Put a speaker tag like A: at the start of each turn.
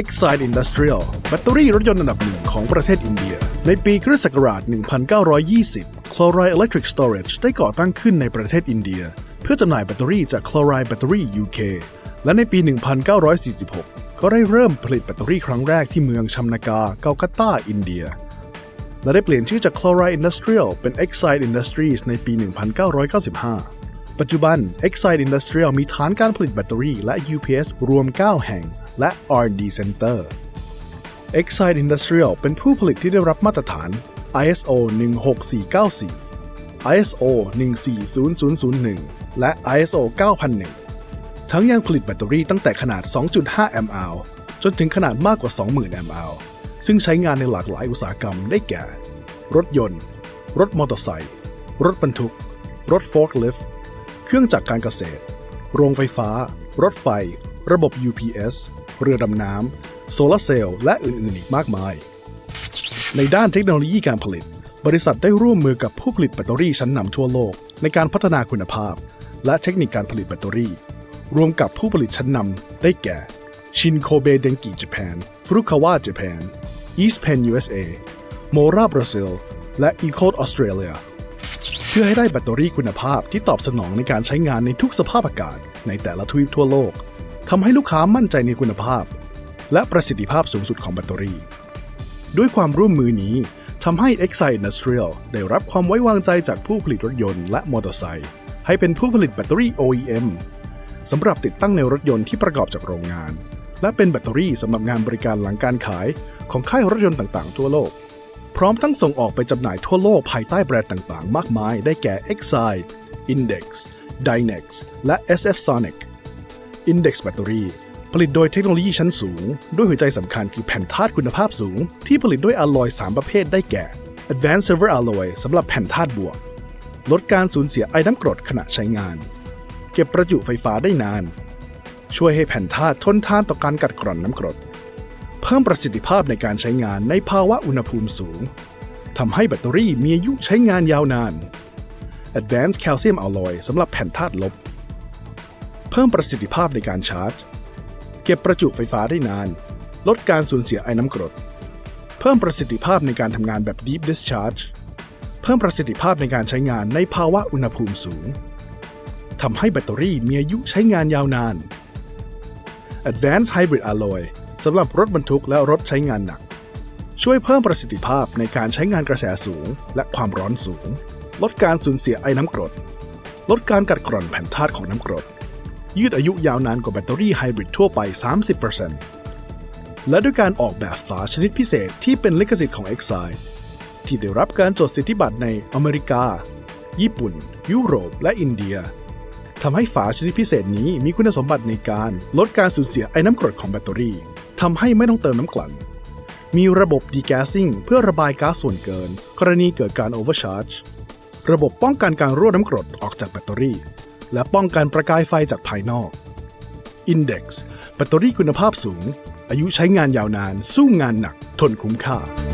A: Exide Industrial แบตเตอรี่รถยนต์อันดับหนึ่งของประเทศอินเดีย ในปีคริสต์ศักราช 1920 Chloride Electric Storage ได้ก่อตั้งขึ้นในประเทศอินเดีย เพื่อจำหน่ายแบตเตอรี่จาก Chloride Battery UK และในปี 1946 ก็ได้เริ่มผลิตแบตเตอรี่ครั้งแรกที่เมืองชัมนากาเกากัตตาอินเดีย และได้เปลี่ยนชื่อจาก Chloride Industrial เป็น Exide Industries ในปี 1995 ปัจจุบัน Exide Industrial มีฐานการผลิตแบตเตอรี่และ UPS รวม 9 แห่ง และ R&D Center Exide Industrial เป็นผู้ผลิตที่ได้รับมาตรฐาน ISO 16494 ISO 14001และ ISO 9001 ทั้งยังผลิตแบตเตอรี่ตั้งแต่ขนาด 2.5 mAh จนถึงขนาดมากกว่า 20,000 mAh ซึ่งใช้งานในหลากหลายอุตสาหกรรมได้แก่ รถยนต์ รถมอเตอร์ไซค์ รถบรรทุก รถโฟล์คลิฟต์ เครื่องจักรการเกษตร โรงไฟฟ้า รถไฟ ระบบ UPS เรือดำน้ำ โซลาร์เซลล์และอื่นๆ อีกมากมาย ในด้านเทคโนโลยีการผลิต บริษัทได้ร่วมมือกับผู้ผลิตแบตเตอรี่ชั้นนำทั่วโลก ในการพัฒนาคุณภาพ และเทคนิคการผลิตแบตเตอรี่ รวมกับผู้ผลิตชั้นนำได้แก่ชินโคเบเดงกิญี่ปุ่นฟรุคาวะญี่ปุ่น East Penn USA โมราบราซิล และ e c o d ออสเตรเลีย พื่อให้ได้แบตเตอรี่คุณภาพที่ตอบสนองในการใช้งานในทุกสภาพอากาศในแต่ละทวีปทั่วโลกทำให้ลูกค้ามั่นใจในคุณภาพ และประสิทธิภาพสูงสุดของแบตเตอรี่ ด้วยความร่วมมือนี้ทำให้ Exide Industrial ได้รับความไว้วางใจจากผู้ผลิตรถยนต์และมอเตอร์ไซค์ให้เป็นผู้ผลิตแบตเตอรี่ OEM สำหรับติดตั้งในรถยนต์ที่ประกอบจากโรงงาน และเป็นแบตเตอรี่สำหรับงานบริการหลังการขายของค่ายรถยนต์ต่างๆ ทั่วโลก พร้อมทั้งส่งออกไปจำหน่ายทั่วโลกภายใต้แบรนด์ต่างๆ มากมาย ได้แก่ Exide Index Dynex และ SF Sonic Index แบตเตอรี่ผลิตโดยเทคโนโลยีชั้นสูง ด้วยหัวใจสำคัญคือแผ่นธาตุคุณภาพสูง ที่ผลิตด้วยอะลอย3ประเภทได้แก่ Advanced Silver Alloy สำหรับแผ่นธาตุบวก ลดการสูญเสียไอ้น้ำกรดขณะใช้งาน เก็บประจุไฟฟ้าได้นาน ช่วยให้แผ่นธาตุทนทานต่อการกัดกร่อนน้ำกรด เพิ่มประสิทธิภาพในการใช้งานในภาวะอุณหภูมิสูงทำให้แบตเตอรี่มีอายุใช้งานยาวนาน Advanced Calcium Alloy สำหรับแผ่นธาตุลบ เพิ่มประสิทธิภาพในการชาร์จ เก็บประจุไฟฟ้าได้นาน ลดการสูญเสียไอ้น้ำกรด เพิ่มประสิทธิภาพในการทำงานแบบ Deep Discharge เพิ่มประสิทธิภาพในการใช้งานในภาวะอุณหภูมิสูงทำให้แบตเตอรี่มีอายุใช้งานยาวนาน Advanced Hybrid Alloy สำหรับรถบรรทุกและรถใช้งานหนัก ช่วยเพิ่มประสิทธิภาพในการใช้งานกระแสสูง และความร้อนสูง ลดการสูญเสียไอ้น้ำกรด ลดการกัดกร่อนแผ่นธาตุของน้ำกรด ยืดอายุยาวนานกว่าแบตเตอรี่ไฮบริดทั่วไป 30%และด้วยการออกแบบฝาชนิดพิเศษที่เป็นลิขสิทธิ์ของ Exide ที่ได้รับการจดสิทธิบัตรในอเมริกา ญี่ปุ่น ยุโรป และอินเดียทำให้ฝาชนิดพิเศษนี้มีคุณสมบัติในการลดการสูญเสียไอ้น้ำกรดของแบตเตอรี่ ทำให้ไม่ต้องเติมน้ำกลั่น มีระบบ degassing เพื่อระบายก๊าซส่วนเกิน กรณีเกิดการ overcharge ระบบป้องกันการรั่วน้ำกรดออกจากแบตเตอรี่ และป้องกันประกายไฟจากภายนอก Index แบตเตอรี่คุณภาพสูง อายุใช้งานยาวนาน สู้งานหนัก ทนคุ้มค่า